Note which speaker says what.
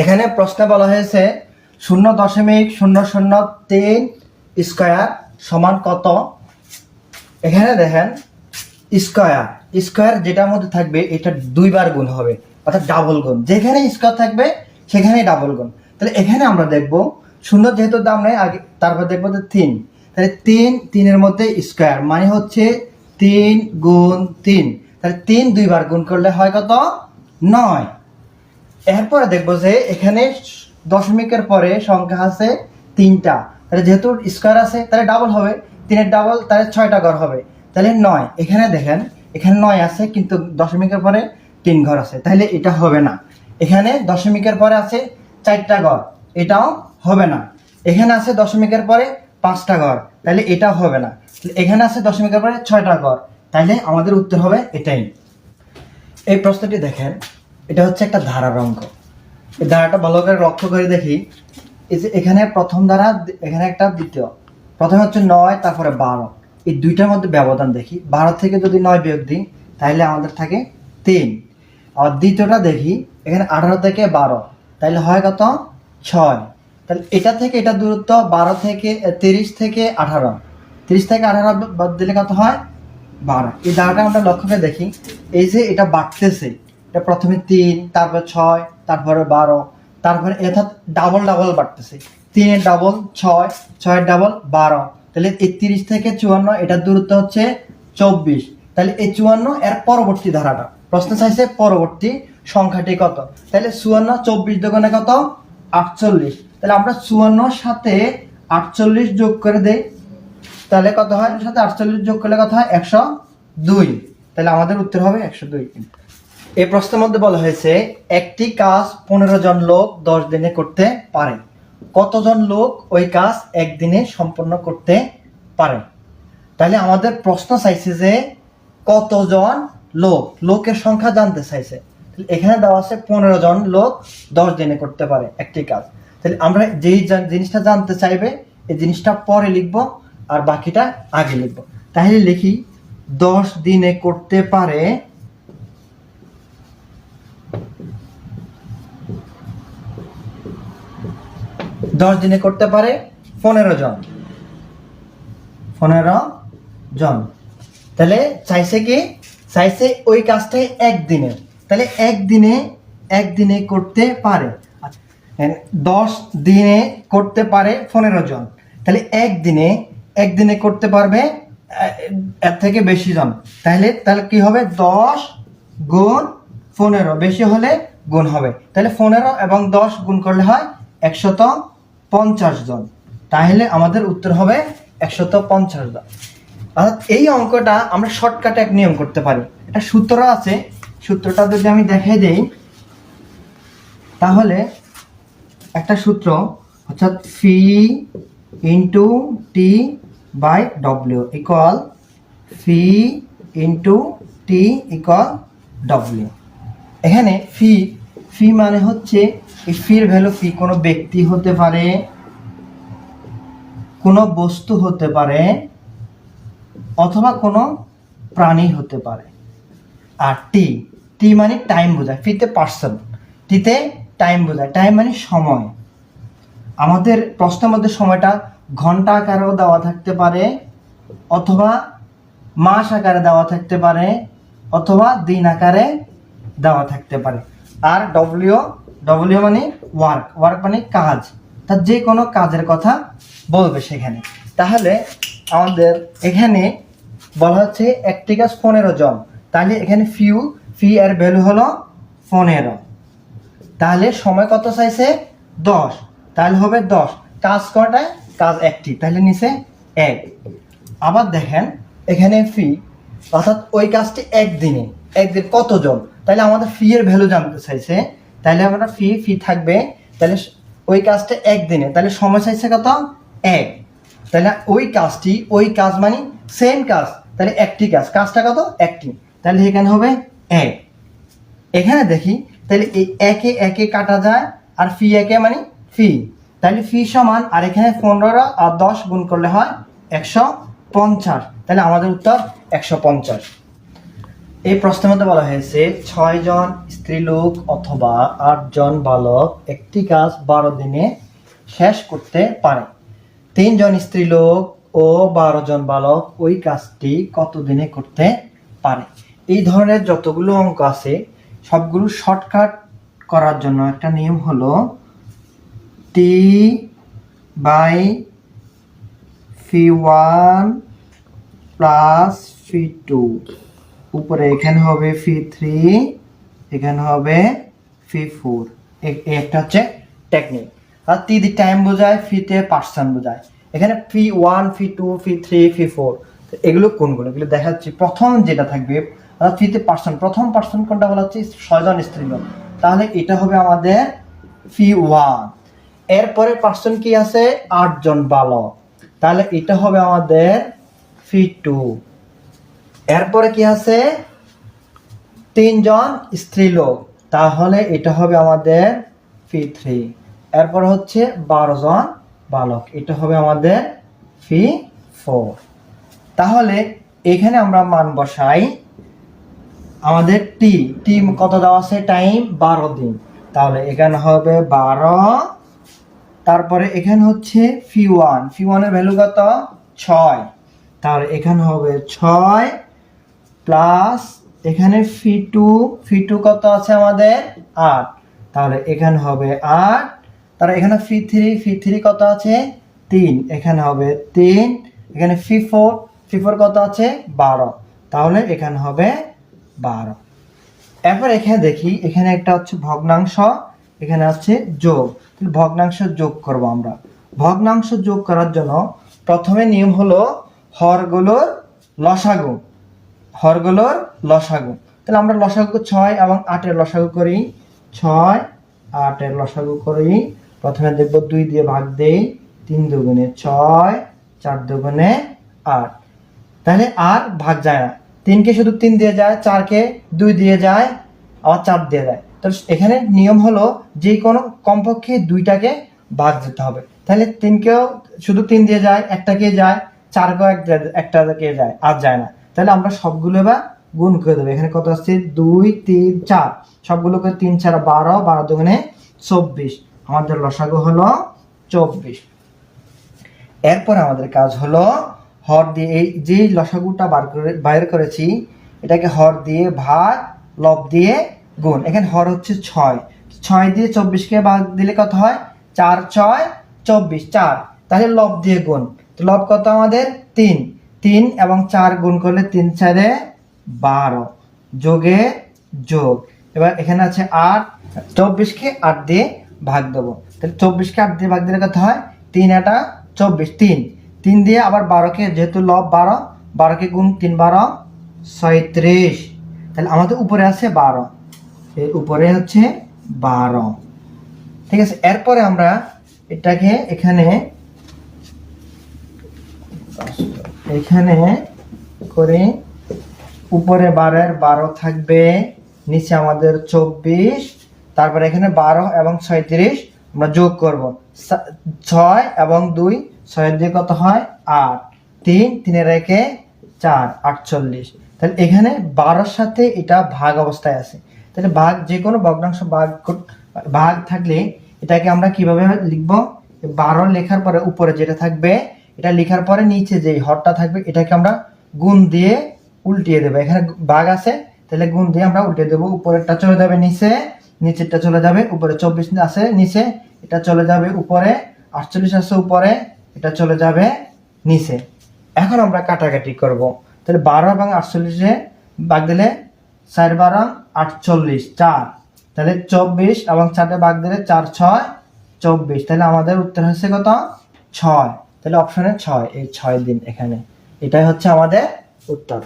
Speaker 1: এখানে প্রশ্নে বলা হয়েছে, শূন্য দশমিক শূন্য শূন্য তিন স্কোয়ার সমান কত? এখানে দেখেন, স্কোয়ার স্কোয়ার যেটার মধ্যে থাকবে, এটা দুইবার গুণ হবে, অর্থাৎ ডাবল গুণ। যেখানে স্কোয়ার থাকবে, সেখানেই ডাবল গুণ। তাহলে এখানে আমরা দেখব, শূন্য যেহেতু দাম নেই, আগে তারপর দেখব যে তিন। তাহলে তিন, তিনের মধ্যে স্কোয়ার মানে হচ্ছে তিন গুণ তিন। তাহলে তিন দুইবার গুণ করলে হয় কত? নয়। এরপরে দেখব যে এখানে দশমিকের পরে সংখ্যা আছে তিনটা। তাহলে যেহেতু স্কোয়ার আছে, তাহলে ডাবল হবে। তিনের ডাবল তাহলে ছয়টা ঘর হবে। তাহলে নয়। এখানে দেখেন, এখানে নয় আছে, কিন্তু দশমিকের পরে তিন ঘর আছে। তাহলে এটা হবে না। এখানে দশমিকের পরে আছে চারটা ঘর। এটাও হবে না। এখানে আছে দশমিকের পরে পাঁচটা ঘর। তাহলে এটাও হবে না। এখানে আছে দশমিকের পরে ছয়টা ঘর। তাহলে আমাদের উত্তর হবে এটাই। এই প্রশ্নটি দেখেন। এটা হচ্ছে একটা ধারার অঙ্ক। এই ধারাটা ভালো করে লক্ষ্য করে দেখি। এই যে এখানে প্রথম ধারা, এখানে একটা দ্বিতীয়। প্রথমে হচ্ছে নয়, তারপরে বারো। এই দুইটার মধ্যে ব্যবধান দেখি। বারো থেকে যদি নয় বিয়োগ দিই, তাহলে আমাদের থাকে তিন। আর দ্বিতীয়টা দেখি, এখানে আঠারো থেকে বারো। তাহলে হয় কত? ছয়। তাহলে এটা থেকে এটা দূরত্ব বারো থেকে তিরিশ থেকে আঠারো। তিরিশ থেকে আঠারো বাদ দিলে কত হয়? বারো। এই দাঁড়াটা আমরা লক্ষ্য করে দেখি। এই যে এটা বাড়তেছে প্রথমে তিন, তারপর ছয়, তারপরে বারো, তারপরে অর্থাৎ ডাবল ডাবল বাড়তেছে। তিনের ডাবল ছয়, ছয়ের ডাবল বারো। তাহলে এই তিরিশ থেকে চুয়ান্ন, এটার দূরত্ব হচ্ছে চব্বিশ। তাহলে এই চুয়ান্ন এর পরবর্তী ধারাটা। প্রশ্ন চাইছে পরবর্তী সংখ্যাটি কত? তাহলে চুয়ান্ন, চব্বিশ দোকানে কত? আটচল্লিশ। তাহলে আমরা চুয়ান্নর সাথে আটচল্লিশ যোগ করে দেই। তাহলে কত হয়? সাথে আটচল্লিশ যোগ করলে কত হয়? একশো দুই। তাহলে আমাদের উত্তর হবে একশো দুই। এই প্রশ্নের মধ্যে বলা হয়েছে, একটি কাজ পনেরো জন লোক দশ দিনে করতে পারে। কতজন লোক ওই কাজ একদিনে সম্পন্ন করতে পারে? তাহলে আমাদের প্রশ্ন চাইছে যে, কতজন লোক? লোকের সংখ্যা জানতে চাইছে। এখানে দেওয়া আছে পনেরো জন লোক দশ দিনে করতে পারে একটি কাজ। তাহলে আমরা যেই জিনিসটা জানতে চাইবে, এই জিনিসটা পরে লিখব আর বাকিটা আগে লিখব। তাহলে লিখি, দশ দিনে করতে পারে দশ দিনে করতে পারে পনেরো জন। পনেরো জন। তাহলে চাইছে কি? চাইছে ওই কাজটাই একদিনে। তাহলে একদিনে একদিনে করতে পারে। দশ দিনে করতে পারে পনেরো জন। তাহলে একদিনে একদিনে করতে পারবে এর থেকে বেশি জন। তাহলে তাহলে কি হবে? দশ গুণ পনেরো। বেশি হলে গুণ হবে। তাহলে পনেরো এবং দশ গুণ করলে হয় একশত পঞ্চাশ জন। তাহলে আমাদের উত্তর হবে একশত পঞ্চাশ জন। অর্থাৎ এই অঙ্কটা আমরা শর্টকাটে এক নিয়ম করতে পারি। একটা সূত্র আছে, সূত্রটা যদি আমি দেখাই দেই, তাহলে একটা সূত্র অর্থাৎ phi into T by W equal phi into T equal W এখানে ফি ফি মানে হচ্ছে এই ভ্যালু ফি কোনো ব্যক্তি হতে পারে, কোনো বস্তু হতে পারে, অথবা কোনো প্রাণী হতে পারে। আর টি টি মানে টাইম বোঝায় ফিতে পার্সন টিতে টাইম বোঝায়। টাইম মানে সময়। আমাদের প্রশ্নের মধ্যে সময়টা ঘণ্টা আকারেও দেওয়া থাকতে পারে, অথবা মাস আকারে দেওয়া থাকতে পারে, অথবা দিন আকারে দেওয়া থাকতে পারে। আর ডব্লিউ ডব্লিউ মানে ওয়ার্ক ওয়ার্ক মানে কাজ। তার যে কোনো কাজের কথা বলবে সেখানে। তাহলে আমাদের এখানে বলা হচ্ছে একটি কাজ পনেরো জন। তাহলে এখানে ফিউ ফি এর ভ্যালু হলো পনেরো। তাহলে সময় কত চাইছে? দশ। তাহলে হবে দশ। কাজ কটায় কাজ একটি। তাহলে নিচে এক। আবার দেখেন, এখানে ফি অর্থাৎ ওই কাজটি একদিনে। একদিন কতজন? তাহলে আমাদের ফি এর ভ্যালু জানতে চাইছে তাহলে আমরা ফি ফি থাকবে। তাহলে ওই কাজটা একদিনে। তাহলে সময় চাইছে কত? এক। তাহলে ওই কাজটি, ওই কাজ মানে সেম কাজ। তাহলে একটি কাজ। কাজটা কত? একটি। তাহলে এখানে হবে এক। এখানে দেখি, তাহলে এই একে একে কাটা যায় আর ফি একে মানে ফি তাহলে ফি সমান, আর এখানে পনেরো আর দশ গুণ করলে হয় একশো পঞ্চাশ। তাহলে আমাদের উত্তর একশো পঞ্চাশ। এই প্রশ্নের মধ্যে বলা হয়েছে, ছয় জন স্ত্রীলোক অথবা আট জন বালক একটি কাজ বারো দিনে শেষ করতে পারে। তিনজন স্ত্রীলোক ও বারো জন বালক ওই কাজটি কত দিনে করতে পারে? এই ধরনের যতগুলো অঙ্ক আছে, সবগুলো শর্টকাট করার জন্য একটা নিয়ম হলো T by phi one plus phi two উপরে এখানে হবে ফি থ্রি, এখানে হবে ফি ফোর। একটা হচ্ছে technique R T the time বোঝায় ফিতে পার্সেন্ট বোঝায়। এখানে phi one, phi two, phi three, phi four. এগুলো কোনগুলো? এগুলো দেখা যাচ্ছে প্রথম যেটা থাকবে অর্থাৎ ফিতে পার্সেন্ট প্রথম পার্সেন্ট কোনটা বলা হচ্ছে? ছয়জন স্ত্রীলোক তাহলে এটা হবে আমাদের ফি ওয়ান। এরপরে পার্সেন্ট কি আছে? আটজন বালক। তাহলে এটা হবে আমাদের ফি টু। এরপরে কি আছে? তিনজন স্ত্রীলোক। তাহলে এটা হবে আমাদের ফি থ্রি। এরপর হচ্ছে বারো জন বালক। এটা হবে আমাদের ফি ফোর। তাহলে এখানে আমরা মান বসাই। আমাদের টি টি কত দেওয়া আছে? টাইম বারো দিন। তাহলে এখানে হবে বারো। তারপরে এখানে হচ্ছে ফি ওয়ান। ফি ওয়ানের ভ্যালু কত? ছয়। তাহলে এখানে হবে ছয় প্লাস এখানে ফি টু ফি টু কত আছে আমাদের? আট। তাহলে এখানে হবে আট। তাহলে এখানে ফি থ্রি ফি থ্রি কত আছে? তিন। এখানে হবে তিন। এখানে ফি ফোর ফি ফোর কত আছে? বারো। তাহলে এখানে হবে বারো। এরপর এখানে দেখি, এখানে একটা হচ্ছে ভগ্নাংশ, এখানে আছে যোগ। ভগ্নাংশ যোগ করব আমরা। ভগ্নাংশ যোগ করার জন্য প্রথমে নিয়ম হলো হরগুলোর লসাগু। হরগুলোর লসাগু। তাহলে আমরা লসাগু ছয় এবং আটের লসাগু করি। ছয়, আটের লসাগু করি। প্রথমে দেখব দুই দিয়ে ভাগ দেই। তিন দুগুণে ছয়, চার দুগুণে আট। তাহলে আর ভাগ যায় না। তিনকে শুধু তিন দিয়ে যায়, চারকে দুই দিয়ে যায়, আবার চার দিয়ে যায়। তো এখানে নিয়ম হলো যে কোনো কমপক্ষে দুইটাকে ভাগ দিতে হবে। তাহলে তিনকেও শুধু তিন দিয়ে যায়, একটাকে যায়, চারকেও একটা একটাকে যায়, আর যায় না। তাহলে আমরা সবগুলো এবার গুণ করে দেবো। এখানে কত আসছে? দুই, তিন, চার। সবগুলোকে তিন, চার, বারো বারো দুগুণে চব্বিশ। আমাদের লসাগু হলো চব্বিশ। এরপর আমাদের কাজ হলো হর দিয়ে এই যে লসাগুটা বার করে বাইর করেছি, এটাকে হর দিয়ে ভাগ, লব দিয়ে গুণ। এখানে হর হচ্ছে ছয়। ছয় দিয়ে চব্বিশকে ভাগ দিলে কত হয়? চার, ছয়, চব্বিশ, চার। তাহলে লব দিয়ে গুণ। লব কত আমাদের? তিন। তিন এবং চার গুণ করলে তিন চারে বারো। যোগে যোগ। এবার এখানে আছে আট, চব্বিশকে আট দিয়ে ভাগ দেবো। তাহলে চব্বিশকে আট দিয়ে ভাগ দিলে কত হয়? তিন এটা চব্বিশ। তিন। তিন দিয়ে আবার বারোকে, যেহেতু লব বারো, বারোকে গুণ তিন বারো, ছয়ত্রিশ। তাহলে আমাদের উপরে আছে বারো। এর উপরে হচ্ছে বারো। ঠিক আছে, এরপরে আমরা এটাকে এখানে এখানে করে উপরে বারের বারো থাকবে, নিচে আমাদের চব্বিশ, তারপরে এখানে বারো এবং ছয়ত্রিশ আমরা যোগ করব। ছয় এবং দুই, ছয়ের দিয়ে কত হয়? আট। তিন, তিনের রেখে চার, আটচল্লিশ। তাহলে এখানে বারোর সাথে এটা ভাগ অবস্থায় আছে। তাহলে ভাগ, যে কোনো ভগ্নাংশ ভাগ ভাগ থাকলে এটাকে আমরা কীভাবে লিখব? বারো লেখার পরে উপরে যেটা থাকবে এটা লেখার পরে নিচে যে হরটা থাকবে, এটাকে আমরা গুণ দিয়ে উল্টিয়ে দেবো। এখানে বাঘ আছে, তাহলে গুণ দিয়ে আমরা উল্টিয়ে দেবো। উপরেরটা চলে যাবে নিচে, নিচেরটা চলে যাবে উপরে। চব্বিশ আছে নিচে, এটা চলে যাবে উপরে। আটচল্লিশ আছে উপরে, এটা চলে যাবে নিচে। এখন আমরা কাটাকাটি করব। তাহলে বারো এবং আটচল্লিশে বাঘ দিলে চার বারো, আটচল্লিশ, চার। তাহলে চব্বিশ এবং চারটে বাঘ দিলে চার, ছয়, চব্বিশ। তাহলে আমাদের উত্তর হচ্ছে কত? ছয়। তাহলে অপশনে ছয় এই ছয় দিন এখানে। এটাই হচ্ছে আমাদের উত্তর।